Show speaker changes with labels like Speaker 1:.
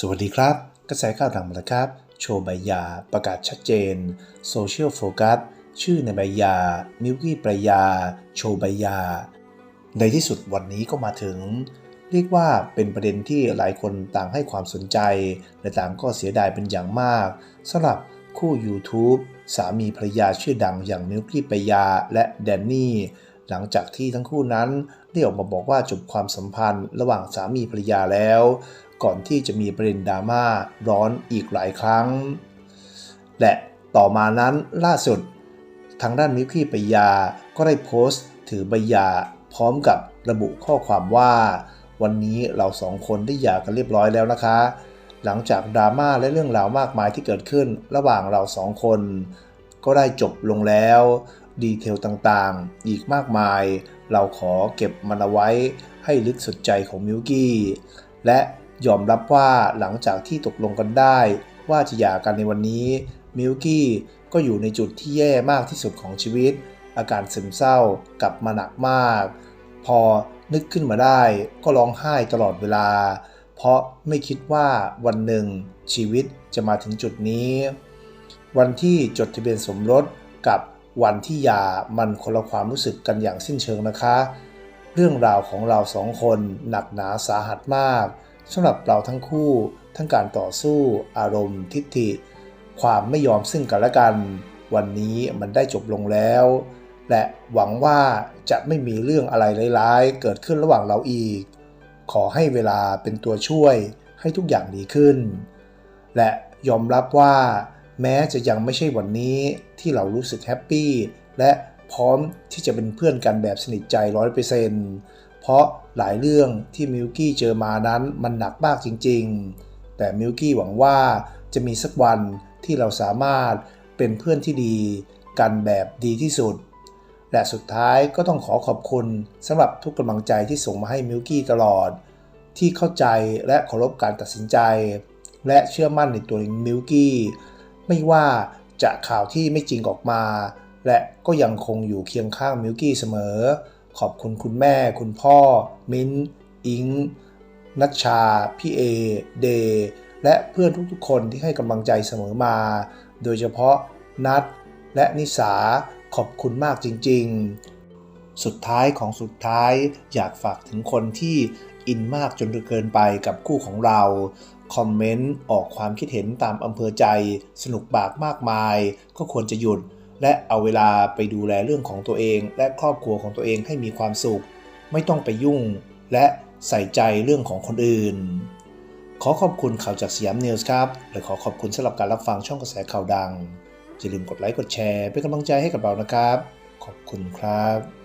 Speaker 1: สวัสดีครับ กระแสข่าวดังมาแล้วครับ โชว์ใบยาประกาศชัดเจนโซเชียลโฟกัสชื่อในใบยา มิวกี้ปรายา โชว์ใบยา ในที่สุดวันนี้ก็มาถึง เรียกว่าเป็นประเด็นที่หลายคนต่างให้ความสนใจ และต่างก็เสียดายเป็นอย่างมากสำหรับคู่ YouTube สามีภรรยาชื่อดังอย่างมิวกี้ปรายาและแดนนี่ หลังจากที่ทั้งคู่นั้นได้ออกมาบอกว่าจบความสัมพันธ์ระหว่างสามีภรรยาแล้ว ก่อนที่จะมีประเด็นดราม่าร้อนอีกหลายครั้ง และต่อมานั้นล่าสุด ทางด้านมิวกี้ปยา ก็ได้โพสต์ ถือใบหย่าพร้อมกับระบุข้อความว่า วันนี้เราสองคนได้หย่ากันเรียบร้อยแล้วนะคะ หลังจากดราม่าและเรื่องราวมากมายที่เกิดขึ้น ระหว่างเราสองคน ก็ได้จบลงแล้ว ดีเทลต่างๆ อีกมากมาย เราขอเก็บมันเอาไว้ให้ลึกสุดใจของมิวกี้และยอมรับว่าหลังจากที่ตกลงกันได้ ว่าจะหย่ากันในวันนี้มิวกี้ก็อยู่ในจุดที่แย่มากที่สุดของชีวิต อาการซึมเศร้ากลับมาหนักมาก พอนึกขึ้นมาได้ก็ร้องไห้ตลอดเวลา เพราะไม่คิดว่าวันหนึ่งชีวิตจะมาถึงจุดนี้ วันที่จดทะเบียนสมรสกับ วันที่ยามันคนละความรู้สึกกันอย่างสิ้นเชิงนะคะ เรื่องราวของเราสองคนหนักหนาสาหัสมากสำหรับเราทั้งคู่ ทั้งการต่อสู้ อารมณ์ ทิฏฐิ ความไม่ยอมซึ่งกันและกัน วันนี้มันได้จบลงแล้ว และหวังว่าจะไม่มีเรื่องอะไรร้ายๆ เกิดขึ้นระหว่างเราอีก ขอให้เวลาเป็นตัวช่วยให้ทุกอย่างดีขึ้น และยอมรับว่า แม้จะยังไม่ใช่วันนี้ที่เรารู้สึกแฮปปี้และพร้อมที่จะเป็นเพื่อนกันแบบสนิทใจร้อยเปอร์เซนต์เพราะหลายเรื่องที่มิวกี้เจอมานั้นมันหนักมากจริง ๆ แต่มิวกี้หวังว่าจะมีสักวันที่เราสามารถเป็นเพื่อนที่ดีกันแบบดีที่สุด และสุดท้ายก็ต้องขอขอบคุณสำหรับทุกกำลังใจที่ส่งมาให้มิวกี้ตลอด ที่เข้าใจและเคารพการตัดสินใจ และเชื่อมั่นในตัวมิวกี้ ไม่ว่าจะข่าวที่ไม่จริงออกมา และก็ยังคงอยู่เคียงข้างมิวกี้เสมอ ขอบคุณคุณแม่ คุณพ่อ มิ้น อิง นัชชา พี่เอ เด และเพื่อนทุกๆ คนที่ให้กำลังใจเสมอมา โดยเฉพาะนัดและนิสาขอบคุณมากจริง ๆ สุดท้ายของสุดท้ายอยากฝากถึงคนที่อินมากจนเกินไปกับคู่ของเรา คอมเมนต์ ออกความคิดเห็นตามอำเภอใจ สนุกบากมากมาย ก็ควรจะหยุด และเอาเวลาไปดูแลเรื่องของตัวเอง และครอบครัวของตัวเองให้มีความสุข ไม่ต้องไปยุ่ง และใส่ใจเรื่องของคนอื่น ขอขอบคุณข่าวจากสยามนิวส์ครับและขอขอบคุณสำหรับการรับฟังช่องกระแสข่าวดังอย่าลืมกดไลค์กดแชร์เป็นกำลังใจให้กับเรานะครับ ขอบคุณครับ